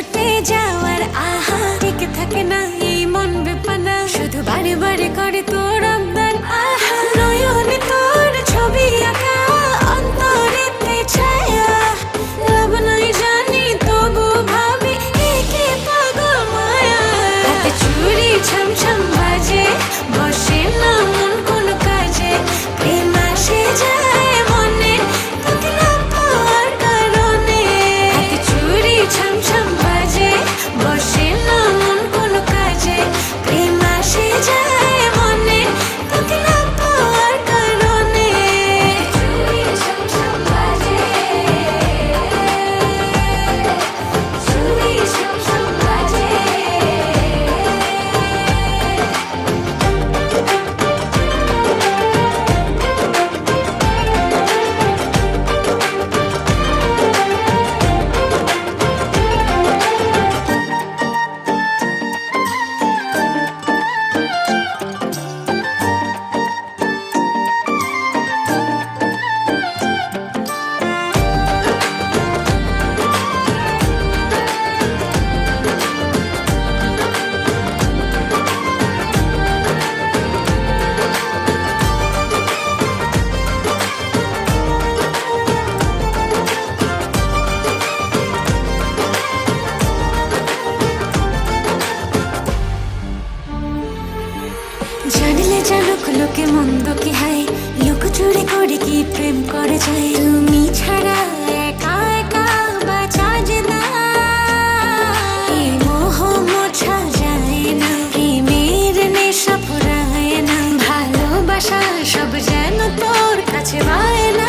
छोटे जावर आहा। জানলে জানুক লোকে মন্দ কি হাই লোক চুরি করে কি প্রেম করে যায়? তুমি ছাড়া সব যেন তোর কাছে পায় না।